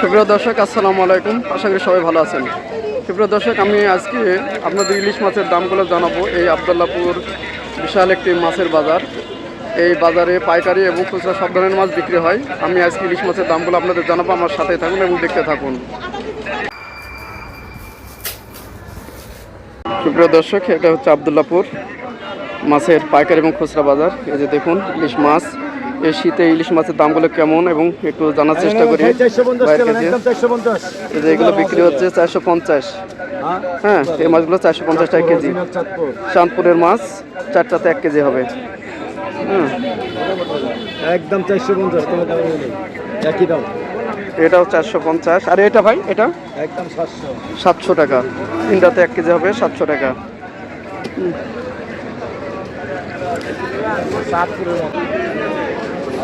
সুপ্রিয় দর্শক, আসসালামু আলাইকুম। আশা করি সবাই ভালো আছেন। সুপ্রিয় দর্শক, আমি আজকে আপনাদের ইলিশ মাছের দামগুলো জানাব। এই আবদুল্লাপুর বিশাল একটি মাছের বাজার। এই বাজারে পাইকারি এবং খুচরা সব ধরনের মাছ বিক্রি হয়। আমি আজকে ইলিশ মাছের দামগুলো আপনাদের জানাব। আমার সাথে থাকুন এবং দেখতে থাকুন। সুপ্রিয় দর্শক, এটা হচ্ছে আবদুল্লাপুর মাছের পাইকারি এবং খুচরা বাজার। এই যে দেখুন, ইলিশ মাছ। এই শীতে ইলিশ মাছের দামগুলো কেমন এবং একটু জানার চেষ্টা করি এগুলো বিক্রি হচ্ছে চারশো পঞ্চাশ। হ্যাঁ? এই মাছগুলো চারশো পঞ্চাশ টাকা কেজি। চাঁদপুরের মাছ চারটাতে এক কেজি হবে। হ্যাঁ একদম চারশো পঞ্চাশ একই দাম। এটাও চারশো পঞ্চাশ। আর এটা ভাই এটা? একদম সাতশো। সাতশো টাকা। তিনটাতে এক কেজি হবে সাতশো টাকা। সাতপুরের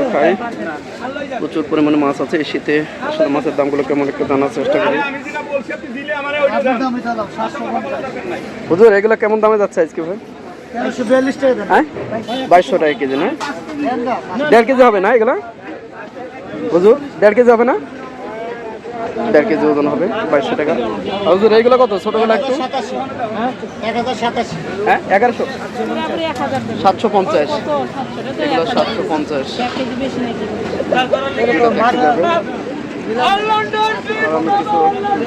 দেখাই প্রচুর পরিমাণে মাছ আছে এই শীতে। আসলে মাছের দামগুলো কেমন একটু জানার চেষ্টা করি। হুজুর, এগুলো কেমন দামে যাচ্ছে আজকে ভাই? হ্যাঁ? বাইশশো টাকা কেজি, না? দেড় কেজি হবে না এগুলো? হুজুর, দেড় কেজি হবে না? দেড় কেজি ওজন হবে, বাইশশো টাকা। হুজুর এইগুলো কত? ছোটোগুলো একটু। হ্যাঁ এগারোশো? সাতশো পঞ্চাশ। এগুলো সাতশো পঞ্চাশ।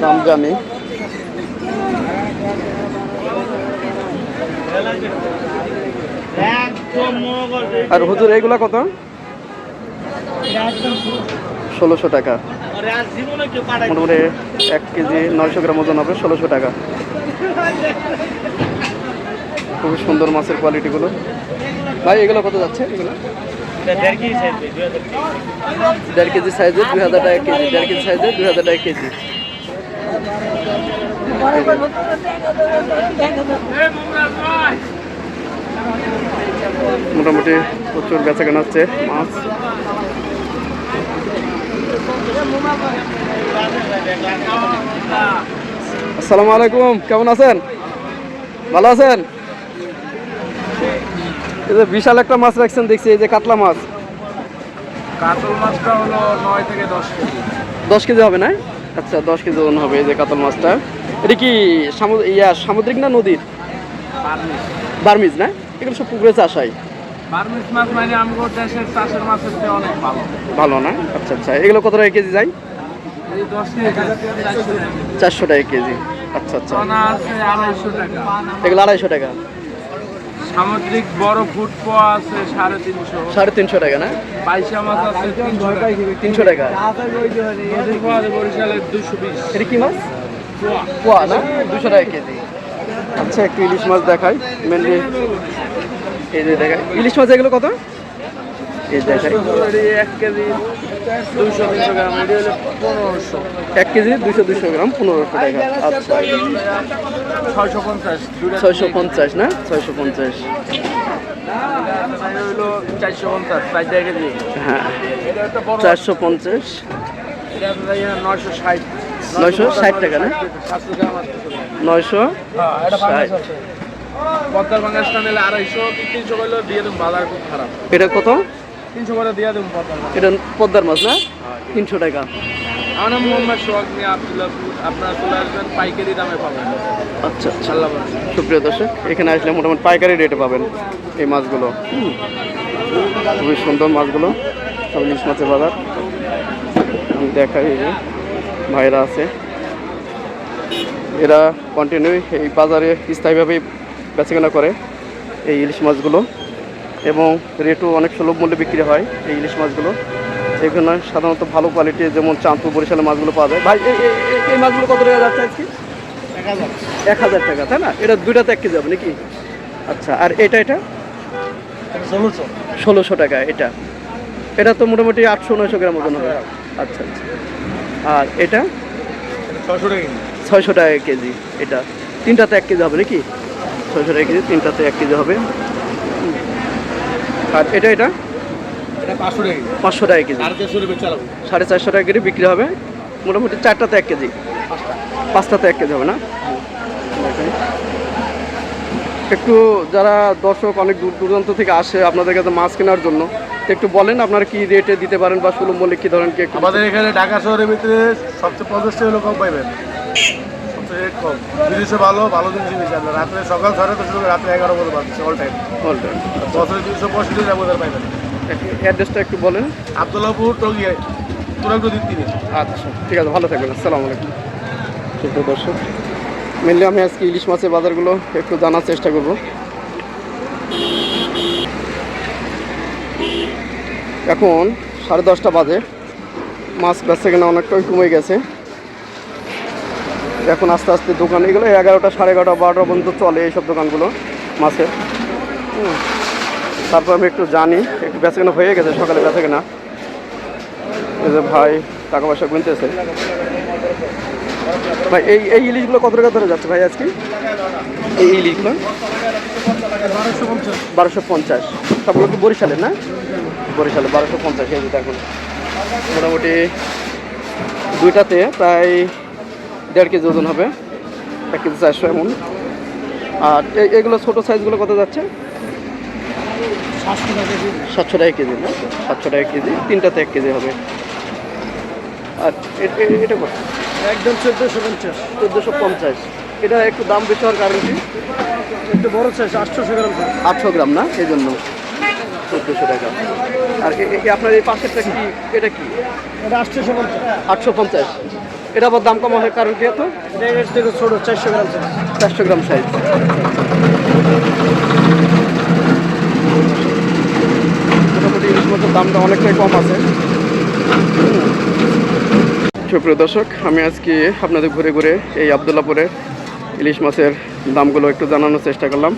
দাম জানি। আর হুজুর এইগুলা কত? ষোলোশো টাকা। মোটামুটি এক কেজি নয়শো গ্রাম ওজন হবে ষোলোশো টাকা। খুবই সুন্দর মাছের কোয়ালিটিগুলো ভাই এগুলো কত যাচ্ছে এগুলো? দেড় কেজি সাইজের দুই হাজার টাকা কেজি দেড় কেজি সাইজের দুই হাজার টাকা কেজি। মোটামুটি প্রচুর বেচা কেনা হচ্ছে মাছ। আসসালামু আলাইকুম কেমন আছেন? ভালো আছেন? এই যে বিশাল একটা মাছ রাখছেন দেখছি এই যে কাতলা মাছ। কাতল মাছটা হলো নয় থেকে দশ কেজি। দশ কেজি হবে না? আচ্ছা দশ কেজি ওজন হবে এই যে কাতল মাছটা। এটা কি সামু- ইয়া সামুদ্রিক না নদীর? বার্মিজ না? এগুলো সব পুকুরে চাষ হয়। বার্মিস মাছ মানে দেশের চাষের মাছের চেয়ে অনেক ভালো। ভালো না? আচ্ছা আচ্ছা। এগুলো কত টাকা কেজি যায়? এই দশ কেজি চারশো টাকা কেজি। আচ্ছা আচ্ছা। আছে টাকা। এগুলো আড়াইশো টাকা? সামুদ্রিক বড় ফুট পোয়া আছে সাড়ে তিনশো। সাড়ে তিনশো টাকা না? বাইশা মাছ আছে তিনশো টাকা। তিনশো টাকা। পোয়া আছে বরিশালের এটা কি মাছ? পোয়া। পোয়া না? দুশো টাকা কেজি। আচ্ছা একটু ইলিশ মাছ দেখাই। মেনলি এই যে দেখাই। ইলিশ মাছ এগুলো কত? এই এই এক কেজি দুইশো তিনশো গ্রাম এটি হলো পনেরোশো। এক কেজি দুশো দুশো গ্রাম পনেরোশো টাকা। আচ্ছা। ছয়শো পঞ্চাশ ছয়শো পঞ্চাশ না? ছয়শো পঞ্চাশ। চারশো পঞ্চাশ কেজি। হ্যাঁ। নয়শো ষাট। নয়শো ষাট টাকা না? নয়শো হ্যাঁ ষাট। পদ্মার নিলে আড়াইশো তিনশো করলে দিয়ে দেবো বাজার খুব খারাপ। এটা কত? তিনশো করে দিয়ে দেবো পদ্মার এটা পদ্মার মাছ না? তিনশো। টাকা। আমার নাম মোহাম্মদ সোহাগ মিয়া আবদুল্লাহপুর আপনারা চলে আসবেন পাইকারি দামে পাবেন। আচ্ছা আচ্ছা। আল্লাহ হাফেজ। সুপ্রিয় দর্শক এখানে আসলে মোটামুটি পাইকারি রেটে পাবেন এই মাছগুলো। হুম। খুবই সুন্দর মাছগুলো সব ইলিশ মাছের বাজার। আমি দেখাই এই যে ভাইরা আছে। এরা কন্টিনিউ এই বাজারে স্থায়ীভাবেই বেচাকেনা করে এই ইলিশ মাছগুলো এবং রেটও অনেক সুলভ মূল্যে বিক্রি হয় এই ইলিশ মাছগুলো। এখানে সাধারণত ভালো কোয়ালিটির যেমন চাঁদপুর বরিশালের মাছগুলো পাওয়া যায়। ভাই এই- মাছগুলো কত টাকা যাচ্ছে আজকে? এক হাজার। টাকা তাই না? এটা দুইটাতে এক কেজি হবে নাকি? আচ্ছা আর এটা এটা? ষোলোশো। ষোলোশো টাকা এটা। এটা তো মোটামুটি আটশো নয়শো গ্রাম ওজন হবে। আচ্ছা আচ্ছা। আর এটা? ছশো টাকা ছয়শো টাকা কেজি এটা। তিনটাতে এক কেজি হবে নাকি? ছয়শো টাকা কেজি তিনটাতে এক কেজি হবে। আর এটা এটা? এটা পাঁচশো টাকা কেজি। সাড়ে চারশো টাকা কেজি বিক্রি হবে। মোটামুটি চারটাতে এক কেজি। পাঁচটাতে এক কেজি হবে না? একটু যারা দর্শক অনেক দূর দূরান্ত থেকে আসে আপনাদের কাছে মাছ কেনার জন্য একটু বলেন আপনারা কি রেটে দিতে পারেন বা সুলভ মূল্যে কি ধরেন কি একটু আমাদের এখানে ঢাকা শহরের ভিতরে সবচেয়ে টাকা হলো কম পাইবেন। রেট কম। জিনিসও ভালো ভালো জিনিসই বেশি আপনার রাত্রে সকাল ছয়টা থেকে শুরু রাত্রে এগারো পর্যন্ত পাচ্ছি অল টাইম বলবেন বছরে তিনশো পঁয়ষট্টি টাকা বোধহয় পাইবেন। অ্যাড্রেসটা একটু বলেন। আবদুল্লাপুর টঙ্গিয়ে তুরাগ্র দিন তিনি। আচ্ছা ঠিক আছে ভালো থাকবেন আসসালামু আলাইকুম। সুপ্রিয় দর্শক। মেনলি আমি আজকে ইলিশ মাছের বাজারগুলো একটু জানার চেষ্টা করব। এখন সাড়ে দশটা বাজে। মাছ বেচা কেনা অনেকটাই কমে গেছে। এখন আস্তে আস্তে দোকান, এগুলো এগারোটা, সাড়ে এগারোটা, বারোটা পর্যন্ত চলে এইসব দোকানগুলো মাছের তারপর আমি একটু জানি, একটু বেচা কেনা হয়ে গেছে, সকালে বেচা কেনা এই যে ভাই, টাকা পয়সা গুনতেছে। ভাই, এই এই ইলিশগুলো কত টাকা ধরে যাচ্ছে ভাই আজকে? এই ইলিশগুলো? বারোশো পঞ্চাশ। সবগুলো কি বরিশালের না? বরিশালে বারোশো পঞ্চাশ, এই দেখুন। মোটামুটি দুইটাতে প্রায় দেড় কেজি ওজন হবে। এক কেজি চারশো এমন। আর এগুলো ছোটো সাইজগুলো কত যাচ্ছে? সাতশো টাকা কেজি। না? সাতশো টাকা কেজি তিনটাতে এক কেজি হবে। আর এটা কত? একদম চোদ্দোশো পঞ্চাশ। চোদ্দোশো পঞ্চাশ। এটা একটু দাম বেশি হওয়ার কারণ কি? একটু বড় সাইজ আটশোশো গ্রাম আটশো গ্রাম না? এই জন্য। চোদ্দোশো টাকা। আর আপনার এই পাশেরটা কি? এটা কি? এটা আটশোশো পঞ্চাশ। আটশো পঞ্চাশ। এটা আবার দাম কম হওয়ার কারণ কি এত? ছোটো চারশো গ্রাম চারশো গ্রাম সাইজ মোটামুটি ইলিশ মাছের দামটা অনেকটাই কম আছে। সুপ্রিয় দর্শক আমি আজকে আপনাদের ঘুরে ঘুরে এই আবদুল্লাপুরে ইলিশ মাছের দামগুলো একটু জানানোর চেষ্টা করলাম।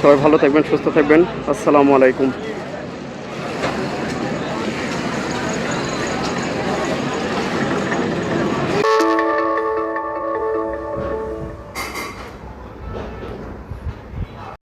সবাই ভালো থাকবেন সুস্থ থাকবেন। আসসালামু আলাইকুম।